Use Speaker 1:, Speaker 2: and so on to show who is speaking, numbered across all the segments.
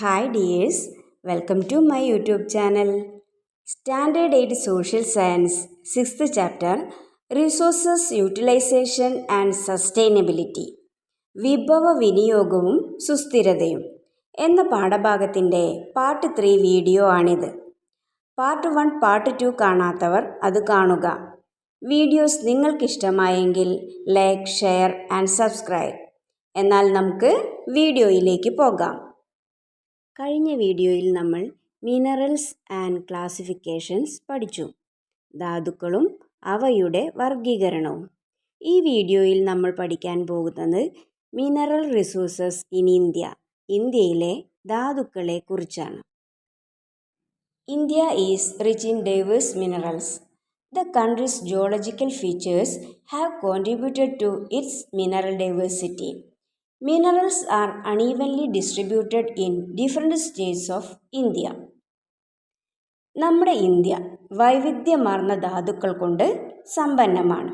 Speaker 1: Hi dears welcome to my YouTube channel standard eight social science sixth chapter resources utilization and sustainability വിഭവ വിനിയോഗവും സുസ്ഥിരതയും എന്ന പാഠഭാഗത്തിൻ്റെ part three video ആണിത് part one part two കാണാത്തവർ അത് കാണുക വീഡിയോസ് നിങ്ങൾക്കിഷ്ടമായെങ്കിൽ ലൈക്ക് ഷെയർ ആൻഡ് സബ്സ്ക്രൈബ് എന്നാൽ നമുക്ക് വീഡിയോയിലേക്ക് പോകാം കഴിഞ്ഞ വീഡിയോയിൽ നമ്മൾ മിനറൽസ് ആൻഡ് ക്ലാസിഫിക്കേഷൻസ് പഠിച്ചു ധാതുക്കളും അവയുടെ വർഗീകരണവും ഈ വീഡിയോയിൽ നമ്മൾ പഠിക്കാൻ പോകുന്നത് മിനറൽ റിസോഴ്സസ് ഇൻ ഇന്ത്യ ഇന്ത്യയിലെ ധാതുക്കളെ കുറിച്ചാണ് India is rich in diverse minerals the country's geological features have contributed to its mineral diversity Minerals are unevenly distributed in different states of India. നമ്മുടെ ഇന്ത്യ വൈവിധ്യമാർന്ന ധാതുക്കൾ കൊണ്ട് സമ്പന്നമാണ്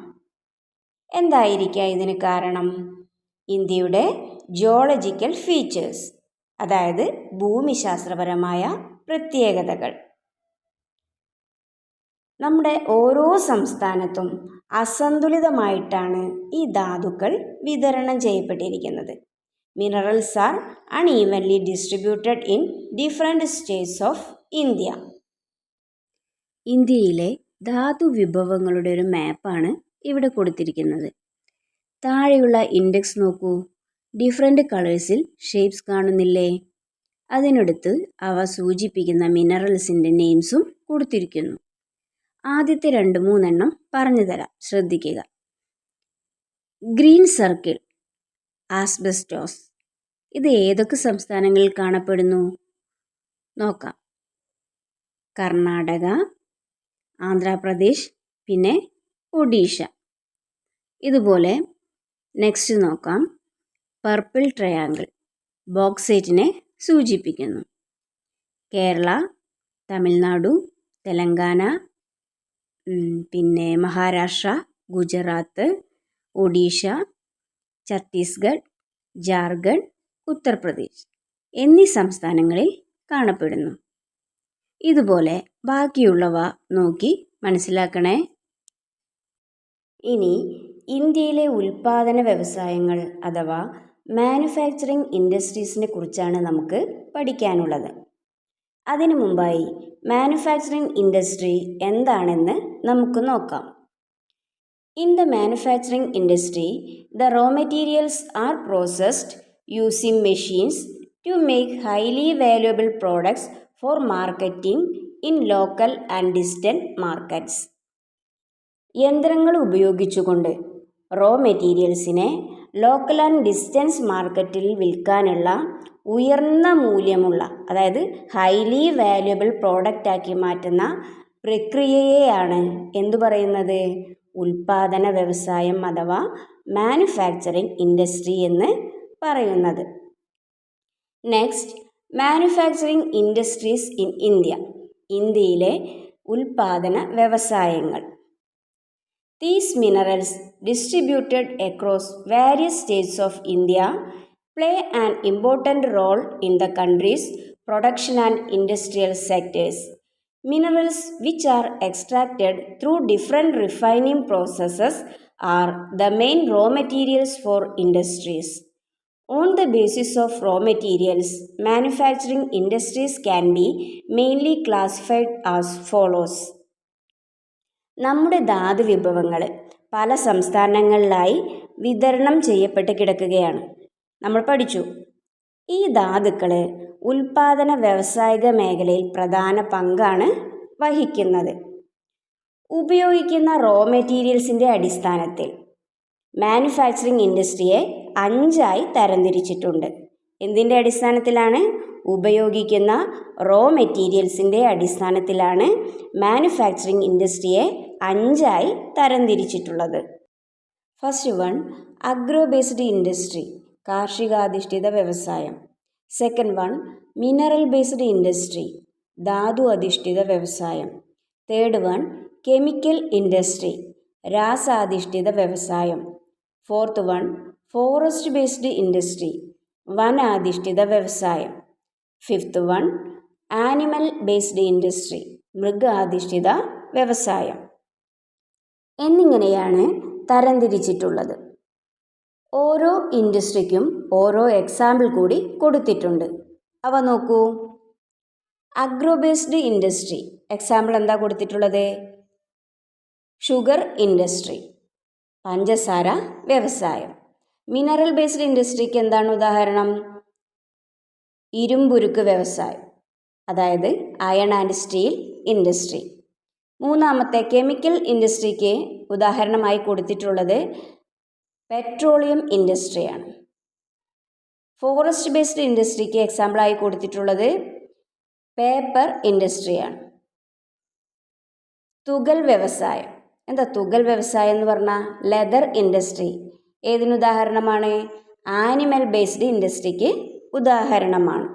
Speaker 1: എന്തായിരിക്കാം ഇതിന് കാരണം ഇന്ത്യയുടെ ജിയോളജിക്കൽ ഫീച്ചേഴ്സ് അതായത് ഭൂമിശാസ്ത്രപരമായ പ്രത്യേകതകൾ നമ്മുടെ ഓരോ സംസ്ഥാനത്തും അസന്തുലിതമായിട്ടാണ് ഈ ധാതുക്കൾ വിതരണം ചെയ്യപ്പെട്ടിരിക്കുന്നത് minerals are unevenly distributed in different states of India ഇന്ത്യയിലെ ധാതു വിഭവങ്ങളുടെ ഒരു മാപ്പാണ് ഇവിടെ കൊടുത്തിരിക്കുന്നത് താഴെയുള്ള ഇൻഡെക്സ് നോക്കൂ ഡിഫറെൻ്റ് കളേഴ്സിൽ ഷേപ്സ് കാണുന്നില്ലേ അതിനടുത്ത് അവ സൂചിപ്പിക്കുന്ന മിനറൽസിൻ്റെ നെയിംസും കൊടുത്തിരിക്കുന്നു ആദ്യത്തെ രണ്ട് മൂന്നെണ്ണം പറഞ്ഞു തരാം ശ്രദ്ധിക്കുക ഗ്രീൻ സർക്കിൾ ആസ്ബസ്റ്റോസ് ഇത് ഏതൊക്കെ സംസ്ഥാനങ്ങളിൽ കാണപ്പെടുന്നു നോക്കാം കർണാടക ആന്ധ്രാപ്രദേശ് പിന്നെ ഒഡീഷ ഇതുപോലെ നെക്സ്റ്റ് നോക്കാം പർപ്പിൾ ട്രയാങ്കിൾ ബോക്സേറ്റിനെ സൂചിപ്പിക്കുന്നു കേരള തമിഴ്നാടു തെലങ്കാന പിന്നെ മഹാരാഷ്ട്ര ഗുജറാത്ത് ഒഡീഷ ഛത്തീസ്ഗഡ് ജാർഖണ്ഡ് ഉത്തർപ്രദേശ് എന്നീ സംസ്ഥാനങ്ങളിൽ കാണപ്പെടുന്നു ഇതുപോലെ ബാക്കിയുള്ളവ നോക്കി മനസ്സിലാക്കണേ ഇനി ഇന്ത്യയിലെ ഉൽപാദന വ്യവസായങ്ങൾ അഥവാ മാനുഫാക്ചറിംഗ് ഇൻഡസ്ട്രീസിനെ കുറിച്ചാണ് നമുക്ക് പഠിക്കാനുള്ളത് അതിനു മുമ്പായി മാനുഫാക്ചറിംഗ് ഇൻഡസ്ട്രി എന്താണെന്ന് നമുക്ക് നോക്കാം in the manufacturing industry the raw materials are processed using machines to make highly valuable products for marketing in local and distant markets യന്ത്രങ്ങൾ ഉപയോഗിച്ചുകൊണ്ട് റോ മെറ്റീരിയൽസിനെ ലോക്കൽ ആൻഡ് ഡിസ്റ്റൻസ് മാർക്കറ്റിൽ വിൽക്കാനുള്ള ഉയർന്ന മൂല്യമുള്ള അതായത് ഹൈലി വാല്യുബിൾ ആക്കി മാറ്റുന്ന പ്രക്രിയയെയാണ് എന്തു പറയുന്നത് ഉൽപാദന വ്യവസായം അഥവാ മാനുഫാക്ചറിങ് ഇൻഡസ്ട്രി എന്ന് പറയുന്നത് next manufacturing industries in India ഇന്ത്യയിലെ ഉൽപാദന വ്യവസായങ്ങൾ these minerals distributed across various states of India play an important role in the country's production and industrial sectors. Minerals which are extracted through different refining processes are the main raw materials for industries. On the basis of raw materials, manufacturing industries can be mainly classified as follows. നമ്മുടെ ധാതു വിഭവങ്ങൾ പല സംസ്ഥാനങ്ങളിലായി വിതരണം ചെയ്യപ്പെട്ട് കിടക്കുകയാണ് നമ്മൾ പഠിച്ചു ഈ ധാതുക്കൾ ഉൽപാദന വ്യവസായിക മേഖലയിൽ പ്രധാന പങ്കാണ് വഹിക്കുന്നത് ഉപയോഗിക്കുന്ന റോ മെറ്റീരിയൽസിൻ്റെ അടിസ്ഥാനത്തിൽ മാനുഫാക്ചറിംഗ് ഇൻഡസ്ട്രിയെ അഞ്ചായി തരംതിരിച്ചിട്ടുണ്ട് എന്തിൻ്റെ അടിസ്ഥാനത്തിലാണ് ഉപയോഗിക്കുന്ന റോ മെറ്റീരിയൽസിൻ്റെ അടിസ്ഥാനത്തിലാണ് മാനുഫാക്ചറിംഗ് ഇൻഡസ്ട്രിയെ അഞ്ചായി തരംതിരിച്ചിട്ടുള്ളത് first one agro based industry കാർഷികാധിഷ്ഠിത വ്യവസായം second one mineral based industry ധാതു അധിഷ്ഠിത വ്യവസായം തേർഡ് വൺ കെമിക്കൽ ഇൻഡസ്ട്രി രാസാധിഷ്ഠിത വ്യവസായം fourth one forest based industry വനാധിഷ്ഠിത വ്യവസായം fifth one animal based industry മൃഗാധിഷ്ഠിത വ്യവസായം എന്നിങ്ങനെയാണ് തരംതിരിച്ചിട്ടുള്ളത് ഓരോ ഇൻഡസ്ട്രിക്കും ഓരോ എക്സാമ്പിൾ കൂടി കൊടുത്തിട്ടുണ്ട് അവ നോക്കൂ അഗ്രോ ബേസ്ഡ് ഇൻഡസ്ട്രി എക്സാമ്പിൾ എന്താ കൊടുത്തിട്ടുള്ളത് ഷുഗർ ഇൻഡസ്ട്രി പഞ്ചസാര വ്യവസായം മിനറൽ ബേസ്ഡ് ഇൻഡസ്ട്രിക്ക് എന്താണ് ഉദാഹരണം ഇരുമ്പുരുക്ക് വ്യവസായം അതായത് അയൺ ആൻഡ് സ്റ്റീൽ ഇൻഡസ്ട്രി മൂന്നാമത്തെ കെമിക്കൽ ഇൻഡസ്ട്രിക്ക് ഉദാഹരണമായി കൊടുത്തിട്ടുള്ളത് പെട്രോളിയം ഇൻഡസ്ട്രിയാണ് ഫോറസ്റ്റ് ബേസ്ഡ് ഇൻഡസ്ട്രിക്ക് എക്സാമ്പിളായി കൊടുത്തിട്ടുള്ളത് പേപ്പർ ഇൻഡസ്ട്രിയാണ് തുകൽ വ്യവസായം എന്താ തുകൽ വ്യവസായം എന്ന് പറഞ്ഞാൽ ലെതർ ഇൻഡസ്ട്രി ഏതിനുദാഹരണമാണ് ആനിമൽ ബേസ്ഡ് ഇൻഡസ്ട്രിക്ക് ഉദാഹരണമാണ്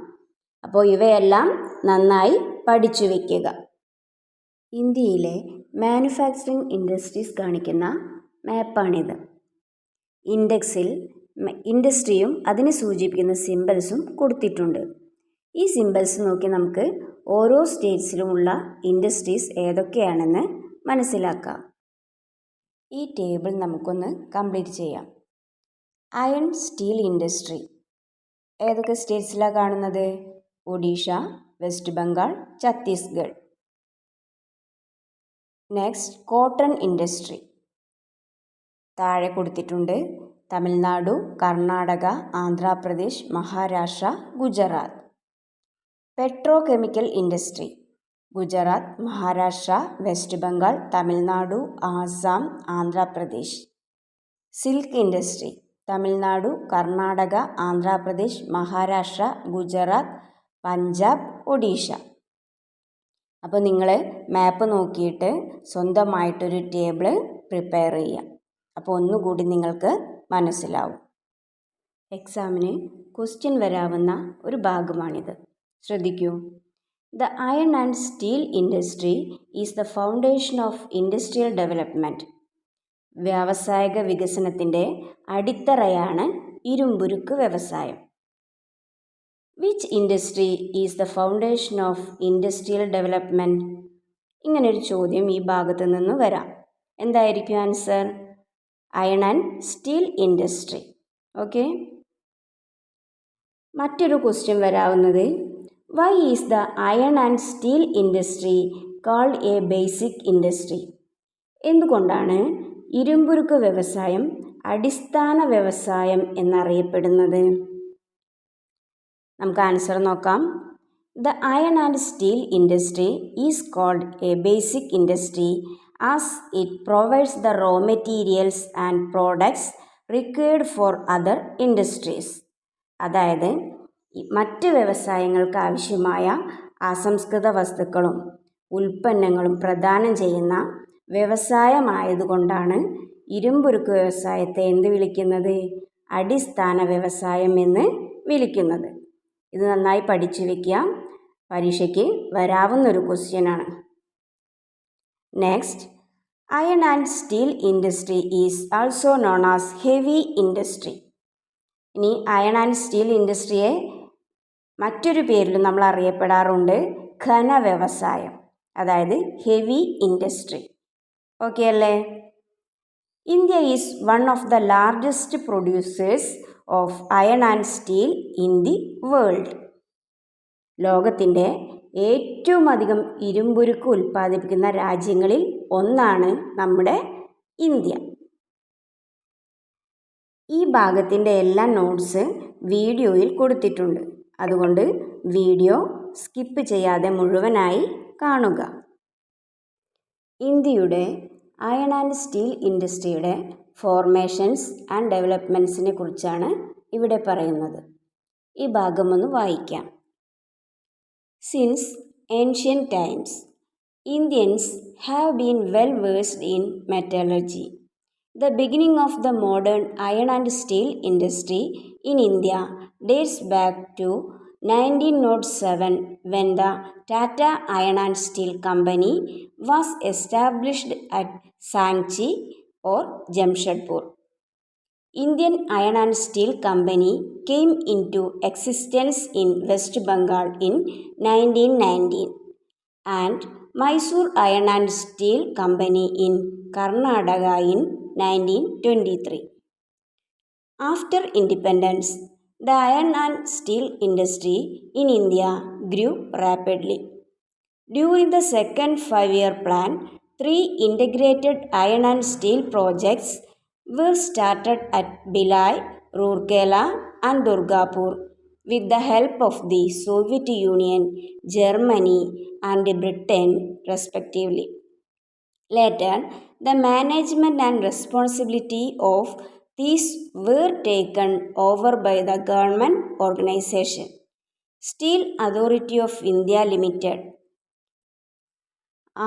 Speaker 1: അപ്പോൾ ഇവയെല്ലാം നന്നായി പഠിച്ചു വയ്ക്കുക ഇന്ത്യയിലെ മാനുഫാക്ചറിംഗ് ഇൻഡസ്ട്രീസ് കാണിക്കുന്ന മാപ്പാണിത് ഇൻഡെക്സിൽ ഇൻഡസ്ട്രിയും അതിനെ സൂചിപ്പിക്കുന്ന സിംബൽസും കൊടുത്തിട്ടുണ്ട് ഈ സിംബൽസ് നോക്കി നമുക്ക് ഓരോ സ്റ്റേറ്റ്സിലുമുള്ള ഇൻഡസ്ട്രീസ് ഏതൊക്കെയാണെന്ന് മനസ്സിലാക്കാം ഈ ടേബിൾ നമുക്കൊന്ന് കംപ്ലീറ്റ് ചെയ്യാം അയൺ സ്റ്റീൽ ഇൻഡസ്ട്രി ഏതൊക്കെ സ്റ്റേറ്റ്സിലാണ് കാണുന്നത് Odisha west Bengal Chhattisgarh next cotton industry താഴെ കൊടുത്തിട്ടുണ്ട് Tamil Nadu Karnataka Andhra Pradesh Maharashtra Gujarat petrochemical industry Gujarat Maharashtra west Bengal Tamil Nadu Assam Andhra Pradesh silk industry Tamil Nadu Karnataka Andhra Pradesh Maharashtra Gujarat Punjab Odisha അപ്പോൾ നിങ്ങൾ മാപ്പ് നോക്കിയിട്ട് സ്വന്തമായിട്ടൊരു ടേബിൾ പ്രിപ്പയർ ചെയ്യാം അപ്പോൾ ഒന്നുകൂടി നിങ്ങൾക്ക് മനസ്സിലാവും എക്സാമിന് ക്വസ്റ്റ്യൻ വരാവുന്ന ഒരു ഭാഗമാണിത് ശ്രദ്ധിക്കൂ the iron and steel industry is the foundation of industrial development വ്യാവസായിക വികസനത്തിൻ്റെ അടിത്തറയാണ് ഇരുമ്പുരുക്ക് വ്യവസായം which industry is the foundation of industrial development ഇങ്ങനൊരു ചോദ്യം ഈ ഭാഗത്തു നിന്ന് വരാം എന്തായിരിക്കും answer iron and steel industry okay മറ്റൊരു question വരാവുന്നത് why is the iron and steel industry called a basic industry എന്തുകൊണ്ടാണ് ഇരുമ്പുരുക്ക് വ്യവസായം അടിസ്ഥാന വ്യവസായം എന്നറിയപ്പെടുന്നത് നമുക്ക് ആൻസർ നോക്കാം the iron and steel industry is called a basic industry as it provides the raw materials and products required for other industries അതായത് മറ്റ് വ്യവസായങ്ങൾക്ക് ആവശ്യമായ അസംസ്കൃത വസ്തുക്കളും ഉൽപ്പന്നങ്ങളും പ്രദാനം ചെയ്യുന്ന വ്യവസായമായതുകൊണ്ടാണ് ഇരുമ്പുരുക്ക് വ്യവസായത്തെ എന്ത് വിളിക്കുന്നത് അടിസ്ഥാന വ്യവസായം എന്ന് വിളിക്കുന്നത് ഇത് നന്നായി പഠിച്ചു വയ്ക്കുക പരീക്ഷയ്ക്ക് വരാവുന്നൊരു ക്വസ്റ്റ്യനാണ് next iron and steel industry is also known as heavy industry ഇനി അയൺ ആൻഡ് സ്റ്റീൽ ഇൻഡസ്ട്രിയെ മറ്റൊരു പേരിലും നമ്മൾ അറിയപ്പെടാറുണ്ട് ഖന വ്യവസായം അതായത് ഹെവി ഇൻഡസ്ട്രി ഓക്കെ അല്ലേ India is one of the largest producers of iron and steel in the world ലോകത്തിൻ്റെ ഏറ്റവും അധികം ഇരുമ്പുരുക്ക് ഉൽപ്പാദിപ്പിക്കുന്ന രാജ്യങ്ങളിൽ ഒന്നാണ് നമ്മുടെ ഇന്ത്യ ഈ ഭാഗത്തിൻ്റെ എല്ലാ നോട്ട്സ് വീഡിയോയിൽ കൊടുത്തിട്ടുണ്ട് അതുകൊണ്ട് വീഡിയോ സ്കിപ്പ് ചെയ്യാതെ മുഴുവനായി കാണുക ഇന്ത്യയുടെ അയൺ ആൻഡ് സ്റ്റീൽ ഇൻഡസ്ട്രിയുടെ ഫോർമേഷൻസ് ആൻഡ് ഡെവലപ്മെൻറ്റ്സിനെ കുറിച്ചാണ് ഇവിടെ പറയുന്നത് ഈ ഭാഗം ഒന്ന് വായിക്കാം Since ancient times, Indians have been well versed in metallurgy. The beginning of the modern iron and steel industry in India dates back to 1907 when the Tata Iron and Steel Company was established at Sanchi or Jamshedpur. Indian Iron and Steel Company came into existence in West Bengal in 1919 and Mysore Iron and Steel Company in Karnataka in 1923. After independence, the iron and steel industry in India grew rapidly. During the second 5-year plan, 3 integrated iron and steel projects were started at Bilai, Roorkela, and Durgapur. With the help of the Soviet Union, Germany, and Britain, respectively. Later, the management and responsibility of these were taken over by the government organization. Steel authority of India limited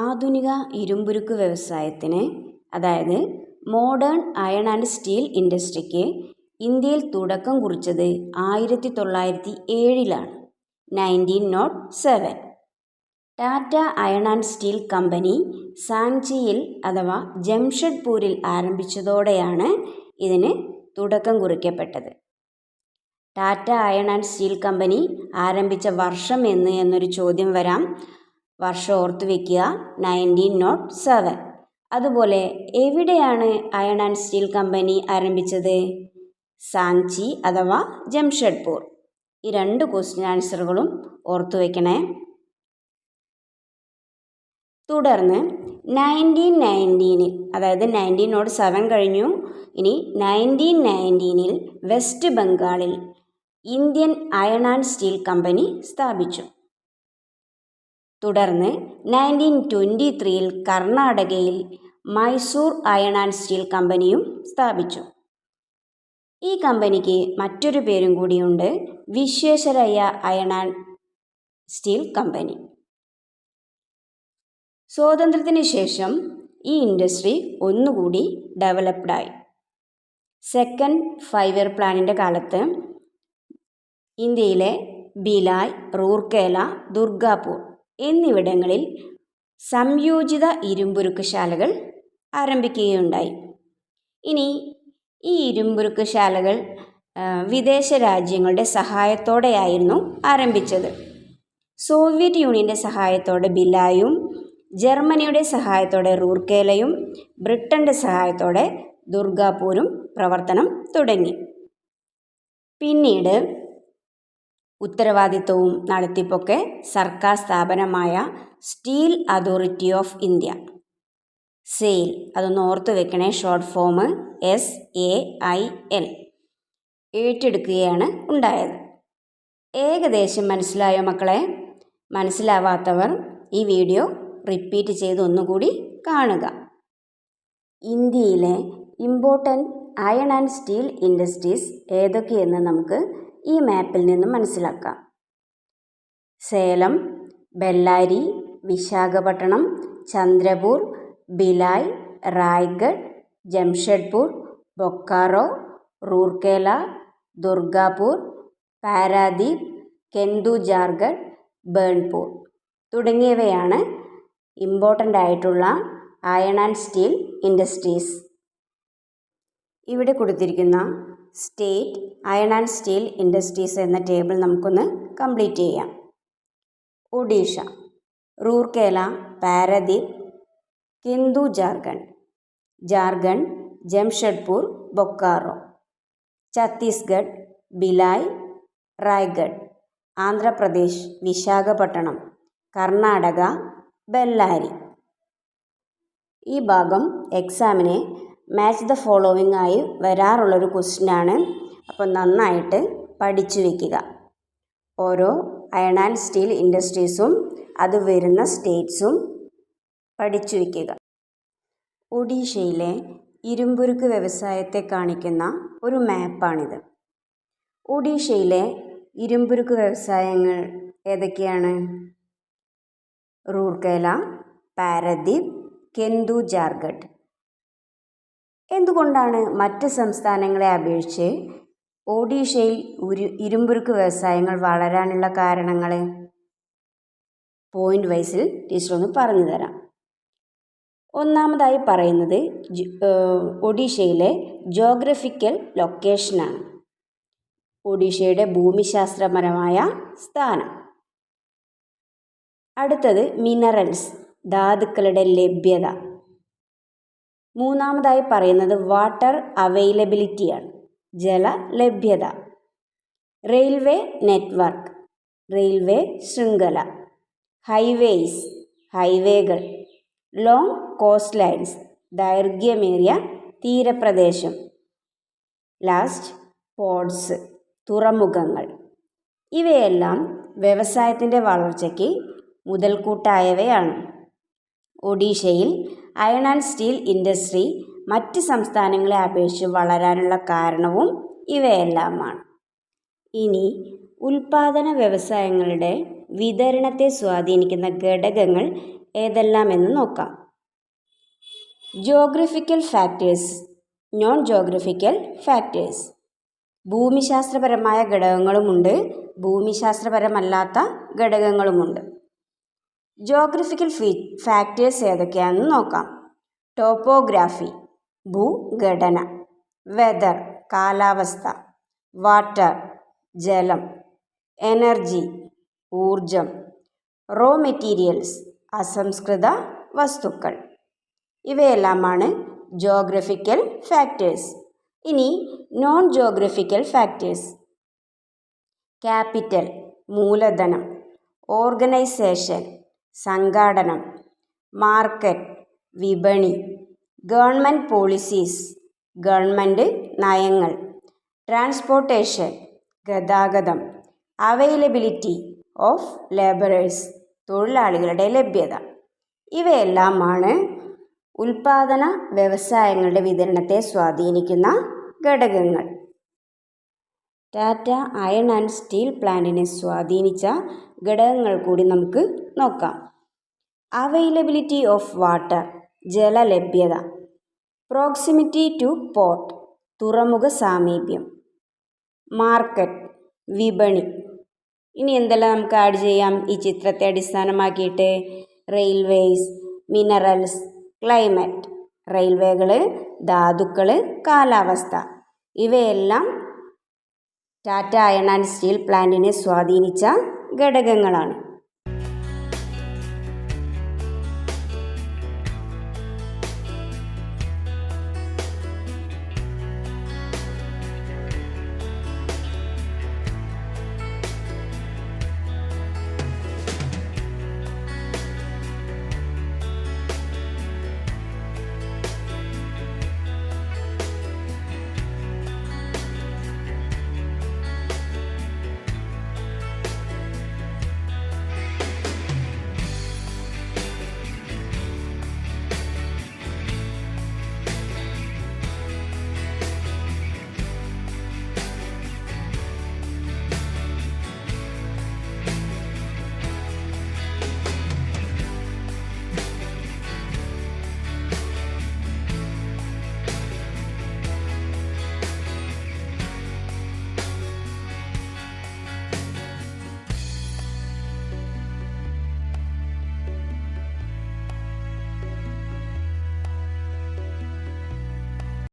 Speaker 1: ആധുനിക ഇരുമ്പുരുക്ക് വ്യവസായത്തിന് അതായത് modern iron and steel ഇൻഡസ്ട്രിക്ക് ഇന്ത്യയിൽ തുടക്കം കുറിച്ചത് ആയിരത്തി തൊള്ളായിരത്തി ഏഴിലാണ് nineteen nought oh seven Tata iron and steel company സാങ്ചിയിൽ അഥവാ ജംഷഡ്പൂരിൽ ആരംഭിച്ചതോടെയാണ് ഇതിന് തുടക്കം കുറിക്കപ്പെട്ടത് Tata iron and steel company ആരംഭിച്ച വർഷം എന്ന് എന്നൊരു ചോദ്യം വരാം വർഷം ഓർത്തു വയ്ക്കുക നയൻറ്റീൻ നോട്ട് oh സെവൻ അതുപോലെ എവിടെയാണ് അയൺ ആൻഡ് സ്റ്റീൽ കമ്പനി ആരംഭിച്ചത് സാങ്ചി അഥവാ ജംഷഡ്പൂർ ഈ രണ്ട് ക്വസ്റ്റ്യൻ ആൻസറുകളും ഓർത്തു വയ്ക്കണേ തുടർന്ന് നയൻറ്റീൻ നയൻറ്റീനിൽ അതായത് നയൻറ്റീനോട് സെവൻ കഴിഞ്ഞു ഇനി നയൻറ്റീൻ നയൻറ്റീനിൽ വെസ്റ്റ് ബംഗാളിൽ Indian iron and steel company സ്ഥാപിച്ചു തുടർന്ന് നയൻറ്റീൻ ട്വൻറ്റി ത്രീയിൽ കർണാടകയിൽ മൈസൂർ അയൺ ആൻഡ് സ്റ്റീൽ കമ്പനിയും സ്ഥാപിച്ചു ഈ കമ്പനിക്ക് മറ്റൊരു പേരും കൂടിയുണ്ട് Visvesvaraya iron and steel company സ്വാതന്ത്ര്യത്തിന് ശേഷം ഈ ഇൻഡസ്ട്രി ഒന്നുകൂടി ഡെവലപ്ഡായി സെക്കൻഡ് ഫൈവ് ഇയർ പ്ലാനിൻ്റെ കാലത്ത് ഇന്ത്യയിലെ ബിലായ് റൂർക്കേല ദുർഗാപൂർ എന്നിവിടങ്ങളിൽ സംയോജിത ഇരുമ്പുരുക്കുശാലകൾ ആരംഭിക്കുകയുണ്ടായി ഇനി ഈ ഇരുമ്പുരുക്കുശാലകൾ വിദേശ രാജ്യങ്ങളുടെ സഹായത്തോടെയായിരുന്നു ആരംഭിച്ചത് സോവിയറ്റ് യൂണിയൻ്റെ സഹായത്തോടെ ബിലായും ജർമ്മനിയുടെ സഹായത്തോടെ റൂർക്കേലയും ബ്രിട്ടൻ്റെ സഹായത്തോടെ ദുർഗാപൂരും പ്രവർത്തനം തുടങ്ങി പിന്നീട് ഉത്തരവാദിത്വവും നടത്തിപ്പൊക്കെ സർക്കാർ സ്ഥാപനമായ steel authority of India SAIL അതൊന്ന് ഓർത്ത് വെക്കണേ short form S A I L ഏറ്റെടുക്കുകയാണ് ഉണ്ടായത് ഏകദേശം മനസ്സിലായോ മക്കളെ മനസ്സിലാവാത്തവർ ഈ വീഡിയോ റിപ്പീറ്റ് ചെയ്ത് ഒന്നുകൂടി കാണുക ഇന്ത്യയിലെ important iron and steel industries ഏതൊക്കെയെന്ന് നമുക്ക് ഈ മാപ്പിൽ നിന്നും മനസ്സിലാക്കാം സേലം ബെല്ലാരി വിശാഖപട്ടണം ചന്ദ്രപൂർ ബിലായ് റായ്ഗഡ് ജംഷഡ്പൂർ ബൊക്കാറോ റൂർക്കേല ദുർഗാപൂർ പാരാദീപ് കെന്തു ജാർഗഡ് ബേൺപൂർ തുടങ്ങിയവയാണ് ഇമ്പോർട്ടൻ്റ് ആയിട്ടുള്ള അയൺ ആൻഡ് സ്റ്റീൽ ഇൻഡസ്ട്രീസ് ഇവിടെ കൊടുത്തിരിക്കുന്ന state iron and steel industries എന്ന ടേബിൾ നമുക്കൊന്ന് കംപ്ലീറ്റ് ചെയ്യാം ഒഡീഷ റൂർക്കേല പാരദീപ് കിന്ദു ജാർഖണ്ഡ് ജാർഖണ്ഡ് ജംഷഡ്പൂർ ബൊക്കാറോ ഛത്തീസ്ഗഡ് ബിലായ് റായ്ഗഡ് ആന്ധ്രാപ്രദേശ് വിശാഖപട്ടണം കർണാടക ബെല്ലാരി ഈ ഭാഗം എക്സാമിനെ മാച്ച് ദ ഫോളോവിങ് ആയി വരാറുള്ളൊരു ആണ് അപ്പോൾ നന്നായിട്ട് പഠിച്ചു വയ്ക്കുക ഓരോ അയൺ ആൻഡ് സ്റ്റീൽ ഇൻഡസ്ട്രീസും അത് വരുന്ന സ്റ്റേറ്റ്സും പഠിച്ചു വയ്ക്കുക ഒഡീഷയിലെ ഇരുമ്പുരുക്ക് വ്യവസായത്തെ കാണിക്കുന്ന ഒരു മാപ്പാണിത് ഒഡീഷയിലെ ഇരുമ്പുരുക്ക് വ്യവസായങ്ങൾ ഏതൊക്കെയാണ് റൂർക്കേല പാരദീപ് കെന്തു ജാർഖണ്ഡ് എന്തുകൊണ്ടാണ് മറ്റ് സംസ്ഥാനങ്ങളെ അപേക്ഷിച്ച് ഒഡീഷയിൽ ഒരു ഇരുമ്പുരുക്ക് വ്യവസായങ്ങൾ വളരാനുള്ള കാരണങ്ങൾ പോയിൻ്റ് വൈസിൽ ടീച്ചർ ഒന്ന് പറഞ്ഞു തരാം ഒന്നാമതായി പറയുന്നത് ഒഡീഷയിലെ ജോഗ്രഫിക്കൽ ലൊക്കേഷനാണ് ഒഡീഷയുടെ ഭൂമിശാസ്ത്രപരമായ സ്ഥാനം അടുത്തത് മിനറൽസ് ധാതുക്കളുടെ ലഭ്യത മൂന്നാമതായി പറയുന്നത് വാട്ടർ അവൈലബിലിറ്റിയാണ് ജല ലഭ്യത റെയിൽവേ നെറ്റ്വർക്ക് റെയിൽവേ ശൃംഖല ഹൈവേയ്സ് ഹൈവേകൾ ലോങ് കോസ്റ്റ് ലൈൻസ് ദൈർഘ്യമേറിയ തീരപ്രദേശം ലാസ്റ്റ് പോർട്സ് തുറമുഖങ്ങൾ ഇവയെല്ലാം വ്യവസായത്തിൻ്റെ വളർച്ചയ്ക്ക് മുതൽക്കൂട്ടായവയാണ് ഒഡീഷയിൽ അയൺ ആൻഡ് സ്റ്റീൽ ഇൻഡസ്ട്രി മറ്റ് സംസ്ഥാനങ്ങളെ അപേക്ഷിച്ച് വളരാനുള്ള കാരണവും ഇവയെല്ലാമാണ് ഇനി ഉൽപാദന വ്യവസായങ്ങളുടെ വിതരണത്തെ സ്വാധീനിക്കുന്ന ഘടകങ്ങൾ ഏതെല്ലാമെന്ന് നോക്കാം geographical factors non geographical factors ഭൂമിശാസ്ത്രപരമായ ഘടകങ്ങളുമുണ്ട് ഭൂമിശാസ്ത്രപരമല്ലാത്ത ഘടകങ്ങളുമുണ്ട് ജോഗ്രഫിക്കൽ ഫീ ഫാക്ടേഴ്സ് ഏതൊക്കെയാണെന്ന് നോക്കാം ടോപ്പോഗ്രാഫി ഭൂഘടന വെതർ കാലാവസ്ഥ വാട്ടർ ജലം എനർജി ഊർജം റോ മെറ്റീരിയൽസ് അസംസ്കൃത വസ്തുക്കൾ ഇവയെല്ലാമാണ് ജോഗ്രഫിക്കൽ ഫാക്ടേഴ്സ് ഇനി നോൺ ജോഗ്രഫിക്കൽ ഫാക്ടേഴ്സ് ക്യാപിറ്റൽ മൂലധനം ഓർഗനൈസേഷൻ സംഘാടനം മാർക്കറ്റ് വിപണി ഗവൺമെൻറ് പോളിസീസ് ഗവൺമെൻറ് നയങ്ങൾ ട്രാൻസ്പോർട്ടേഷൻ ഗതാഗതം അവൈലബിലിറ്റി ഓഫ് ലേബറേഴ്സ് തൊഴിലാളികളുടെ ലഭ്യത ഇവയെല്ലാമാണ് ഉൽപാദന വ്യവസായങ്ങളുടെ വിതരണത്തെ സ്വാധീനിക്കുന്ന ഘടകങ്ങൾ ടാറ്റ അയൺ ആൻഡ് സ്റ്റീൽ പ്ലാന്റിനെ സ്വാധീനിച്ച ഘടകങ്ങൾ കൂടി നമുക്ക് നോക്കാം അവൈലബിലിറ്റി ഓഫ് വാട്ടർ ജലലഭ്യത പ്രോക്സിമിറ്റി ടു പോർട്ട് തുറമുഖ സാമീപ്യം മാർക്കറ്റ് വിപണി ഇനി എന്തെല്ലാം നമുക്ക് ആഡ് ചെയ്യാം ഈ ചിത്രത്തെ അടിസ്ഥാനമാക്കിയിട്ട് റെയിൽവേസ് മിനറൽസ് ക്ലൈമറ്റ് റെയിൽവേകൾ ധാതുക്കൾ കാലാവസ്ഥ ഇവയെല്ലാം ടാറ്റ അയൺ ആൻഡ് സ്റ്റീൽ പ്ലാന്റിനെ സ്വാധീനിച്ച ഘടകങ്ങളാണ്